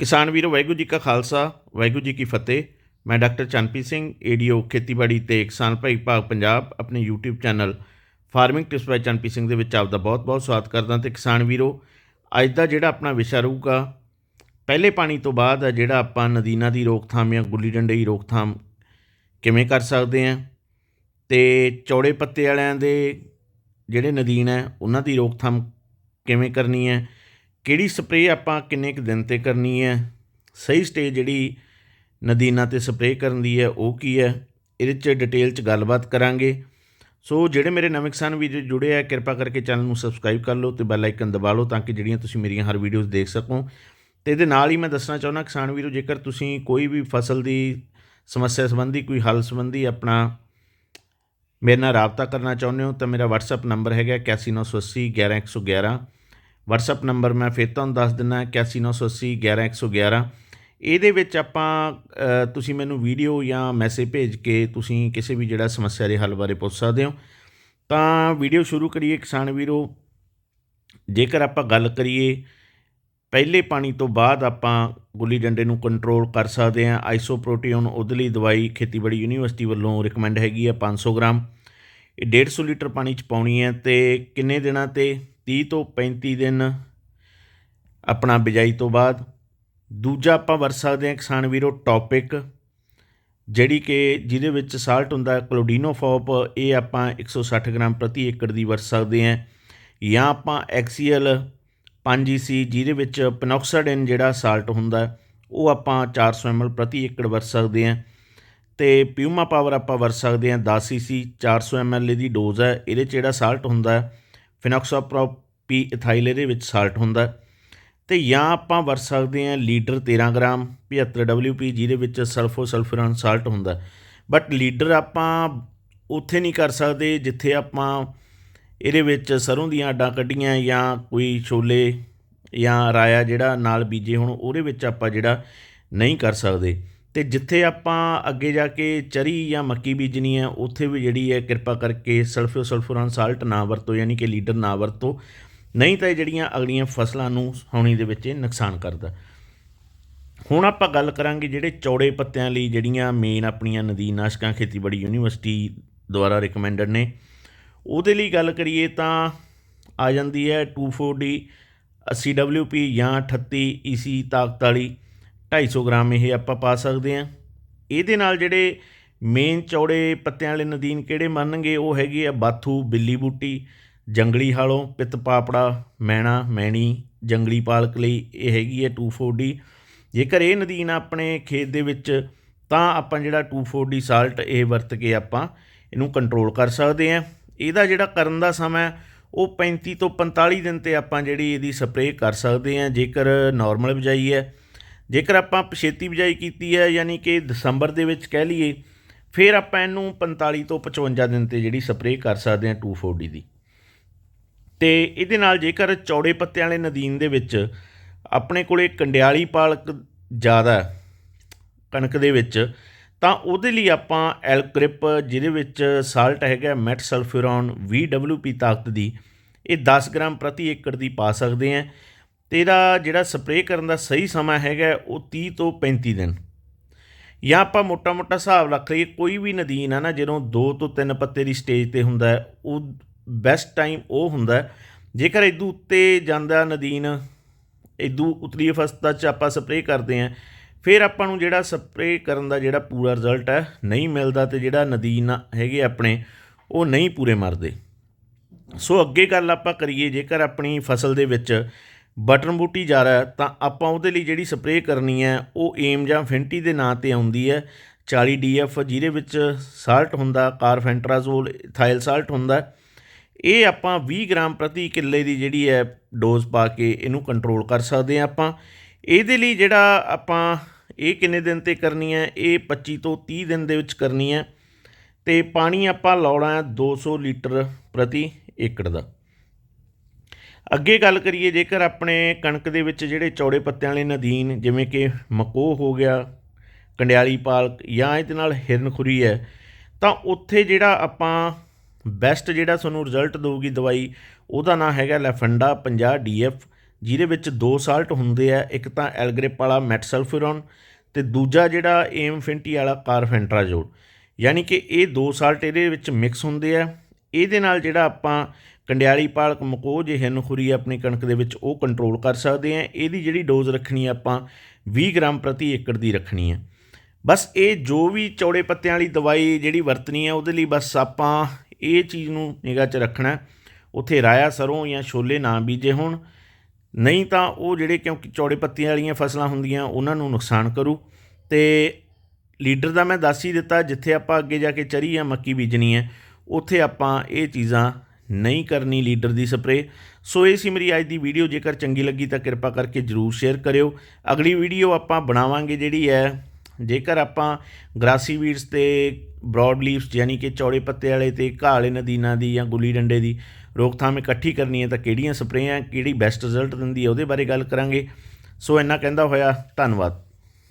ਕਿਸਾਨ ਵੀਰੋ, ਵਾਹਿਗੁਰੂ ਜੀ ਕਾ ਖਾਲਸਾ, ਵਾਹਿਗੁਰੂ ਜੀ ਕੀ ਫਤਿਹ। ਮੈਂ ਡਾਕਟਰ ਚੰਨਪ੍ਰੀਤ ਸਿੰਘ, ਏਡੀਓ ਖੇਤੀਬਾੜੀ ਤੇ ਕਿਸਾਨ ਭਾਈ ਭਾਗ ਪੰਜਾਬ, ਆਪਣੇ YouTube channel farming tips by Chanpreet Singh ਦੇ ਵਿੱਚ ਆਪਦਾ ਬਹੁਤ-ਬਹੁਤ ਸਵਾਗਤ ਕਰਦਾ ਤੇ ਕਿਸਾਨ ਵੀਰੋ, ਅੱਜ ਦਾ ਜਿਹੜਾ ਆਪਣਾ ਵਿਸ਼ਾ ਰਹੂਗਾ, ਪਹਿਲੇ ਪਾਣੀ ਤੋਂ ਬਾਅਦ ਆ ਜਿਹੜਾ ਆਪਾਂ ਨਦੀਨਾਂ ਦੀ ਰੋਕਥਾਮ ਜਾਂ ਗੁੱਲੀ ਡੰਡੇ ਦੀ ਰੋਕਥਾਮ ਕਿਵੇਂ ਕਰ ਸਕਦੇ ਹਾਂ ਤੇ ਚੌੜੇ ਪੱਤੇ ਵਾਲਿਆਂ ਦੇ ਜਿਹੜੇ ਨਦੀਨ ਹੈ, ਉਹਨਾਂ ਦੀ ਰੋਕਥਾਮ ਕਿਵੇਂ ਕਰਨੀ ਹੈ ਕਿਹੜੀ ਸਪਰੇਅ ਆਪਾਂ ਕਿੰਨੇ ਕੁ ਦਿਨ ਤੇ ਕਰਨੀ ਹੈ? ਸਹੀ ਸਟੇਜ ਜਿਹੜੀ ਨਦੀਨਾਂ ਤੇ ਸਪਰੇਅ ਕਰਨ ਦੀ ਹੈ, ਉਹ ਕੀ ਹੈ? ਇਹਦੇ 'ਚ ਡਿਟੇਲ 'ਚ ਗੱਲਬਾਤ ਕਰਾਂਗੇ। ਸੋ ਜਿਹੜੇ ਮੇਰੇ ਨਵੇਂ ਕਿਸਾਨ ਵੀਰ ਜੁੜੇ ਆ, ਕਿਰਪਾ ਕਰਕੇ ਚੈਨਲ ਨੂੰ ਸਬਸਕ੍ਰਾਈਬ ਕਰ ਲਓ ਤੇ ਬੈਲ ਆਈਕਨ ਦਬਾ ਲਓ ਤਾਂ ਕਿ ਜਿਹੜੀਆਂ ਤੁਸੀਂ ਮੇਰੀਆਂ ਹਰ ਵੀਡੀਓਜ਼ ਦੇਖ ਸਕੋ। ਤੇ ਇਹਦੇ ਨਾਲ ਹੀ ਮੈਂ ਦੱਸਣਾ ਚਾਹੁੰਦਾ ਕਿਸਾਨ ਵੀਰੋ, ਜੇਕਰ ਤੁਸੀਂ ਕੋਈ ਵੀ ਫਸਲ ਦੀ ਸਮੱਸਿਆ ਸੰਬੰਧੀ, ਕੋਈ ਹੱਲ ਸੰਬੰਧੀ ਆਪਣਾ ਮੇਰੇ ਨਾਲ ਰਾਬਤਾ ਕਰਨਾ ਚਾਹੁੰਦੇ ਹੋ, ਤਾਂ ਮੇਰਾ WhatsApp ਨੰਬਰ ਹੈਗਾ 8198 11111 WhatsApp ਨੰਬਰ ਮੈਂ ਫੇਰ ਤੁਹਾਨੂੰ ਦੱਸ ਦਿੰਦਾ 8198 11111 ਇਹਦੇ ਵਿੱਚ ਆਪਾਂ ਤੁਸੀਂ ਮੈਨੂੰ ਵੀਡੀਓ ਜਾਂ ਮੈਸੇਜ ਭੇਜ ਕੇ ਤੁਸੀਂ ਕਿਸੇ ਵੀ ਜਿਹੜਾ ਸਮੱਸਿਆ ਦੇ ਹੱਲ ਬਾਰੇ ਪੁੱਛ ਸਕਦੇ ਹੋ। ਤਾਂ ਵੀਡੀਓ ਸ਼ੁਰੂ ਕਰੀਏ ਕਿਸਾਨ ਵੀਰੋ। ਜੇਕਰ ਆਪਾਂ ਗੱਲ ਕਰੀਏ, ਪਹਿਲੇ ਪਾਣੀ ਤੋਂ ਬਾਅਦ ਆਪਾਂ ਗੁੱਲੀ ਡੰਡੇ ਨੂੰ ਕੰਟਰੋਲ ਕਰ ਸਕਦੇ ਹਾਂ। ਆਈਸੋਪ੍ਰੋਟੀਓਨ ਉਹਦੇ ਲਈ ਦਵਾਈ ਖੇਤੀਬਾੜੀ ਯੂਨੀਵਰਸਿਟੀ ਵੱਲੋਂ ਰਿਕਮੈਂਡ ਹੈਗੀ ਹੈ 500 ਗ੍ਰਾਮ। ਇਹ 150 ਲੀਟਰ ਪਾਣੀ ਚ ਪਾਉਣੀ ਹੈ ਤੇ ਕਿੰਨੇ ਦਿਨਾਂ ਤੇ? 30 ਤੋਂ 35 ਦਿਨ ਆਪਣਾ ਬਿਜਾਈ ਤੋਂ ਬਾਅਦ ਦੂਜਾ ਆਪਾਂ ਵਰਤ ਸਕਦੇ ਹਾਂ ਕਿਸਾਨ ਵੀਰੋ ਟੌਪਿਕ ਜਿਹੜੀ ਕਿ ਜਿਹਦੇ ਵਿੱਚ ਸਾਲਟ ਹੁੰਦਾ ਕਲੋਡੀਨੋਫੋਪ ਇਹ ਆਪਾਂ 160 ਗ੍ਰਾਮ ਪ੍ਰਤੀ ਏਕੜ ਦੀ ਵਰਤ ਸਕਦੇ ਹਾਂ ਜਾਂ ਆਪਾਂ ਐਕਸੀਐਲ 5EC ਜਿਹਦੇ ਵਿੱਚ ਪੈਨੋਕਸਾਡਿਨ ਜਿਹੜਾ ਸਾਲਟ ਹੁੰਦਾ ਉਹ ਆਪਾਂ 400 ml ਪ੍ਰਤੀ ਏਕੜ ਵਰਤ ਸਕਦੇ ਹਾਂ ਤੇ ਪਿਊਮਾ ਪਾਵਰ ਆਪਾਂ ਵਰਤ ਸਕਦੇ ਹਾਂ 10 cc 400 ml ਦੀ ਡੋਜ਼ ਹੈ, ਇਹਦੇ 'ਚ ਜਿਹੜਾ ਸਾਲਟ ਹੁੰਦਾ ਫਿਨੋਕਸਾਪ੍ਰੋਪੀ ਇਥਾਈਲ ਇਹਦੇ ਵਿੱਚ ਸਾਲਟ ਹੁੰਦਾ ਹੈ। ਤੇ ਜਾਂ ਆਪਾਂ ਵਰਤ ਸਕਦੇ ਹਾਂ ਲੀਡਰ 13 ਗ੍ਰਾਮ 75 WP ਜਿਹਦੇ ਵਿੱਚ ਸਲਫੋ ਸਲਫੂਰਨ ਸਾਲਟ ਹੁੰਦਾ ਬਟ ਲੀਡਰ ਆਪਾਂ ਉੱਥੇ ਨਹੀਂ ਕਰ ਸਕਦੇ ਜਿੱਥੇ ਆਪਾਂ ਇਹਦੇ ਵਿੱਚ ਸਰੋਂ ਦੀਆਂ ਆਡਾਂ ਕੱਢੀਆਂ ਜਾਂ ਕੋਈ ਛੋਲੇ ਜਾਂ ਰਾਇਆ ਜਿਹੜਾ ਨਾਲ ਬੀਜੇ ਹੁਣ, ਉਹਦੇ ਵਿੱਚ ਆਪਾਂ ਜਿਹੜਾ ਨਹੀਂ ਕਰ ਸਕਦੇ। ਅਤੇ ਜਿੱਥੇ ਆਪਾਂ ਅੱਗੇ ਜਾ ਕੇ ਚਰੀ ਜਾਂ ਮੱਕੀ ਬੀਜਣੀ ਹੈ, ਉੱਥੇ ਵੀ ਜਿਹੜੀ ਹੈ ਕਿਰਪਾ ਕਰਕੇ ਸਲਫੋ ਸਲਫੂਰਨ ਸਾਲਟ ਨਾ ਵਰਤੋ, ਯਾਨੀ ਕਿ ਲੀਡਰ ਨਾ ਵਰਤੋ। ਨਹੀਂ ਤਾਂ ਇਹ ਜਿਹੜੀਆਂ ਅਗਲੀਆਂ ਫਸਲਾਂ ਨੂੰ ਹੋਣੀ ਦੇ ਵਿੱਚ ਇਹ ਨੁਕਸਾਨ ਕਰਦਾ। ਹੁਣ ਆਪਾਂ ਗੱਲ ਕਰਾਂਗੇ ਜਿਹੜੇ ਚੌੜੇ ਪੱਤਿਆਂ ਲਈ ਜਿਹੜੀਆਂ ਮੇਨ ਆਪਣੀਆਂ ਨਦੀਨਾਸ਼ਕਾਂ ਖੇਤੀਬਾੜੀ ਯੂਨੀਵਰਸਿਟੀ ਦੁਆਰਾ ਰਿਕਮੈਂਡਡ ਨੇ। ਉਹਦੇ ਲਈ ਗੱਲ ਕਰੀਏ ਤਾਂ ਆ ਜਾਂਦੀ ਹੈ 240 80WP ਜਾਂ 38 EC ਤਾਕਤ ਵਾਲੀ 250 ਗ੍ਰਾਮ ਇਹ ਆਪਾਂ ਪਾ ਸਕਦੇ ਹਾਂ। ਇਹਦੇ ਨਾਲ ਜਿਹੜੇ ਮੇਨ ਚੌੜੇ ਪੱਤਿਆਂ ਵਾਲੇ ਨਦੀਨ ਕਿਹੜੇ ਮੰਨਣਗੇ? ਉਹ ਹੈਗੇ ਆ ਬਾਥੂ, ਬਿੱਲੀ ਬੂਟੀ, ਜੰਗਲੀ ਹਾਲੋਂ, ਪਿੱਤ ਪਾਪੜਾ, ਮੈਣਾ, ਮੈਣੀ, ਜੰਗਲੀ ਪਾਲਕ ਲਈ ਇਹ ਹੈਗੀ ਹੈ 240 ਜੇਕਰ ਇਹ ਨਦੀਨ ਆਪਣੇ ਖੇਤ ਦੇ ਵਿੱਚ, ਤਾਂ ਆਪਾਂ ਜਿਹੜਾ 240 ਸਾਲਟ ਇਹ ਵਰਤ ਕੇ ਆਪਾਂ ਇਹਨੂੰ ਕੰਟਰੋਲ ਕਰ ਸਕਦੇ ਹਾਂ। ਇਹਦਾ ਜਿਹੜਾ ਕਰਨ ਦਾ ਸਮਾਂ ਉਹ 35 ਤੋਂ 45 ਦਿਨ ਤੇ ਆਪਾਂ ਜਿਹੜੀ ਇਹਦੀ ਸਪਰੇਅ ਕਰ ਸਕਦੇ ਹਾਂ। ਜੇਕਰ ਨਾਰਮਲ ਬਿਜਾਈ ਹੈ ਜੇਕਰ ਆਪਾਂ ਪਛੇਤੀ ਬਿਜਾਈ ਕੀਤੀ ਹੈ, ਯਾਨੀ ਕਿ ਦਸੰਬਰ ਦੇ ਵਿੱਚ ਕਹਿ ਲਈਏ, ਫਿਰ ਆਪਾਂ ਇਹਨੂੰ 45 ਤੋਂ 55 ਦਿਨ ਤੇ ਜਿਹੜੀ ਸਪਰੇਅ ਕਰ ਸਕਦੇ ਹਾਂ 240 ਦੀ। ਤੇ ਇਹਦੇ ਨਾਲ ਜੇਕਰ ਚੌੜੇ ਪੱਤਿਆਂ ਵਾਲੇ ਨਦੀਨ ਦੇ ਵਿੱਚ ਆਪਣੇ ਕੋਲੇ ਕੰਡਿਆਲੀ ਪਾਲਕ ਜ਼ਿਆਦਾ ਕਣਕ ਦੇ ਵਿੱਚ, ਤਾਂ ਉਹਦੇ ਲਈ ਆਪਾਂ ਐਲਕ੍ਰਿਪ, ਜਿਹਦੇ ਵਿੱਚ ਸਾਲਟ ਹੈਗਾ ਮੈਟ ਸਲਫੂਰਨ 20 ਤਾਕਤ ਦੀ, ਇਹ 10 ਗ੍ਰਾਮ ਪ੍ਰਤੀ ਏਕੜ ਦੀ ਪਾ ਸਕਦੇ ਹਾਂ। ਤੇ ਇਹਦਾ ਜਿਹੜਾ ਸਪਰੇਅ ਕਰਨ ਦਾ ਸਹੀ ਸਮਾਂ ਹੈਗਾ ਉਹ 30 ਤੋਂ 35 ਦਿਨ। ਜਾਂ ਆਪਾਂ ਮੋਟਾ-ਮੋਟਾ ਹਿਸਾਬ ਰੱਖ ਲਈਏ, ਕੋਈ ਵੀ ਨਦੀਨ ਆ ਨਾ, ਜਦੋਂ 2 ਤੋਂ 3 ਪੱਤੇ ਦੀ ਸਟੇਜ ਤੇ ਹੁੰਦਾ ਉਹ ਬੈਸਟ ਟਾਈਮ ਉਹ ਹੁੰਦਾ ਜੇਕਰ ਇਦੋਂ ਉੱਤੇ ਜਾਂਦਾ ਨਦੀਨ ਇਦੋਂ ਉਤਲੀ ਅਵਸਥਾ 'ਚ ਆਪਾਂ ਸਪਰੇਅ ਕਰਦੇ ਹਾਂ, ਫਿਰ ਆਪਾਂ ਨੂੰ ਜਿਹੜਾ ਸਪਰੇਅ ਕਰਨ ਦਾ ਜਿਹੜਾ ਪੂਰਾ ਰਿਜ਼ਲਟ ਹੈ, ਨਹੀਂ ਮਿਲਦਾ ਤੇ ਜਿਹੜਾ ਨਦੀਨ ਹੈਗੇ ਆਪਣੇ, ਉਹ ਨਹੀਂ ਪੂਰੇ ਮਰਦੇ। ਸੋ ਅੱਗੇ ਗੱਲ ਆਪਾਂ ਕਰੀਏ, ਜੇਕਰ ਆਪਣੀ ਫਸਲ ਦੇ ਵਿੱਚ ਬਟਨ ਬੂਟੀ ਜਾ ਰਿਹਾ ਤਾਂ ਆਪਾਂ ਉਹਦੇ ਲਈ ਜਿਹੜੀ ਸਪਰੇਅ ਕਰਨੀ ਹੈ, ਉਹ ਏਮ ਜਾਂ ਫਿੰਟੀ ਦੇ ਨਾਂ ਤੇ ਆਉਂਦੀ ਹੈ। 40 ਡੀਐਫ, ਜਿਹਦੇ ਵਿੱਚ ਸਾਲਟ ਹੁੰਦਾ, ਕਾਰਫੈਂਟਰਾਜ਼ੋਲ ਇਥਾਈਲ ਸਾਲਟ ਹੁੰਦਾ ਇਹ ਆਪਾਂ 20 ਗ੍ਰਾਮ ਪ੍ਰਤੀ ਕਿੱਲੇ ਦੀ ਜਿਹੜੀ ਹੈ ਡੋਜ਼ ਪਾ ਕੇ ਇਹਨੂੰ ਕੰਟਰੋਲ ਕਰ ਸਕਦੇ ਹਾਂ ਆਪਾਂ। ਇਹਦੇ ਲਈ ਜਿਹੜਾ ਆਪਾਂ ਇਹ ਕਿੰਨੇ ਦਿਨ ਤੇ ਕਰਨੀ ਹੈ, ਇਹ 25 ਤੋਂ 30 ਦਿਨ ਦੇ ਵਿੱਚ ਕਰਨੀ ਹੈ। ਤੇ ਪਾਣੀ ਆਪਾਂ ਲਾਉਣਾ ਹੈ 200 ਲੀਟਰ ਪ੍ਰਤੀ ਏਕੜ ਦਾ। ਅੱਗੇ ਗੱਲ ਕਰੀਏ, ਜੇਕਰ ਆਪਣੇ ਕਣਕ ਦੇ ਵਿੱਚ ਜਿਹੜੇ ਚੌੜੇ ਪੱਤਿਆਂ ਵਾਲੇ ਨਦੀਨ, ਜਿਵੇਂ ਕਿ ਮਕੋਹ ਹੋ ਗਿਆ, ਕੰਡਿਆਲੀ ਪਾਲਕ ਜਾਂ ਇਹਦੇ ਨਾਲ ਹਿਰਨਖੁਰੀ ਹੈ, ਤਾਂ ਉੱਥੇ ਜਿਹੜਾ ਆਪਾਂ ਬੈਸਟ ਜਿਹੜਾ ਤੁਹਾਨੂੰ ਰਿਜ਼ਲਟ ਦੇਊਗੀ ਦਵਾਈ, ਉਹਦਾ ਨਾਮ ਹੈਗਾ ਲੈਫੰਡਾ 50 ਡੀਐਫ, ਜਿਹਦੇ ਵਿੱਚ ਦੋ ਸਾਲਟ ਹੁੰਦੇ ਆ, ਇੱਕ ਤਾਂ ਐਲਗ੍ਰਿਪ ਵਾਲਾ ਮੈਟਸਲਫਿਰੋਨ ਤੇ ਦੂਜਾ ਜਿਹੜਾ ਏਮਫਿੰਟੀ ਵਾਲਾ ਕਾਰਫੈਂਟਰਾਜ਼ੋਲ। ਯਾਨੀ ਕਿ ਇਹ ਦੋ ਸਾਲਟ ਇਹਦੇ ਵਿੱਚ ਮਿਕਸ ਹੁੰਦੇ ਆ। ਇਹਦੇ ਨਾਲ ਜਿਹੜਾ ਆਪਾਂ ਕੰਡਿਆਲੀ ਪਾਲਕ ਮਕੋ ਮਕੋਜ ਹਿੰਨਖੁਰੀ ਆਪਣੀ ਕਣਕ ਦੇ ਵਿੱਚ ਉਹ ਕੰਟਰੋਲ ਕਰ ਸਕਦੇ ਆ ਇਹਦੀ ਜਿਹੜੀ ਡੋਜ਼ ਰੱਖਣੀ ਆ ਆਪਾਂ 20 ਗ੍ਰਾਮ ਪ੍ਰਤੀ ਏਕੜ ਦੀ ਰੱਖਣੀ ਹੈ ਬਸ ਇਹ ਜੋ ਵੀ ਚੌੜੇ ਪੱਤਿਆਂ ਵਾਲੀ ਦਵਾਈ ਜਿਹੜੀ ਵਰਤਣੀ ਹੈ ਉਹਦੇ ਲਈ ਬਸ ਆਪਾਂ ਇਹ ਚੀਜ਼ ਨੂੰ ਨਿਗਾਹ 'ਚ ਰੱਖਣਾ। ਉੱਥੇ ਰਾਇਆ ਸਰੋਂ ਜਾਂ ਛੋਲੇ ਨਾ ਬੀਜੇ ਹੋਣ। ਨਹੀਂ ਤਾਂ ਉਹ ਜਿਹੜੇ ਕਿਉਂਕਿ ਚੌੜੇ ਪੱਤਿਆਂ ਵਾਲੀਆਂ ਫਸਲਾਂ ਹੁੰਦੀਆਂ, ਉਹਨਾਂ ਨੂੰ ਨੁਕਸਾਨ ਕਰੂ। ਤੇ ਲੀਡਰ ਦਾ ਮੈਂ ਦੱਸ ਹੀ ਦਿੱਤਾ, ਜਿੱਥੇ ਆਪਾਂ ਅੱਗੇ ਜਾ ਕੇ ਚਰੀ ਜਾਂ ਮੱਕੀ ਬੀਜਣੀ ਹੈ ਉੱਥੇ ਆਪਾਂ ਇਹ ਚੀਜ਼ਾਂ ਨਹੀਂ ਕਰਨੀ ਲੀਡਰ ਦੀ ਸਪਰੇ ਸੋ ਇਹ ਸੀ ਮੇਰੀ ਅੱਜ ਦੀ ਵੀਡੀਓ। ਜੇਕਰ ਚੰਗੀ ਲੱਗੀ ਤਾਂ ਕਿਰਪਾ ਕਰਕੇ ਜਰੂਰ ਸ਼ੇਅਰ ਕਰਿਓ। ਅਗਲੀ ਵੀਡੀਓ ਆਪਾਂ ਬਣਾਵਾਂਗੇ ਜਿਹੜੀ ਹੈ, ਜੇਕਰ ਆਪਾਂ ਗ੍ਰਾਸੀ ਵੀਡਸ ਤੇ ਬ੍ਰੌਡ ਲੀਵਸ ਯਾਨੀ ਕਿ ਚੌੜੇ ਪੱਤੇ ਵਾਲੇ ਤੇ ਘਾਹ ਵਾਲੇ ਨਦੀਨਾਂ ਦੀ ਜਾਂ ਗੁੱਲੀ ਡੰਡੇ ਦੀ ਰੋਕਥਾਮ ਇਕੱਠੀ ਕਰਨੀ ਹੈ ਤਾਂ ਕਿਹੜੀਆਂ ਸਪਰੇਆਂ, ਕਿਹੜੀ ਬੈਸਟ ਰਿਜ਼ਲਟ ਦਿੰਦੀ ਹੈ ਉਹਦੇ ਬਾਰੇ ਗੱਲ ਕਰਾਂਗੇ। ਸੋ ਇੰਨਾ ਕਹਿੰਦਾ ਹੋਇਆ, ਧੰਨਵਾਦ।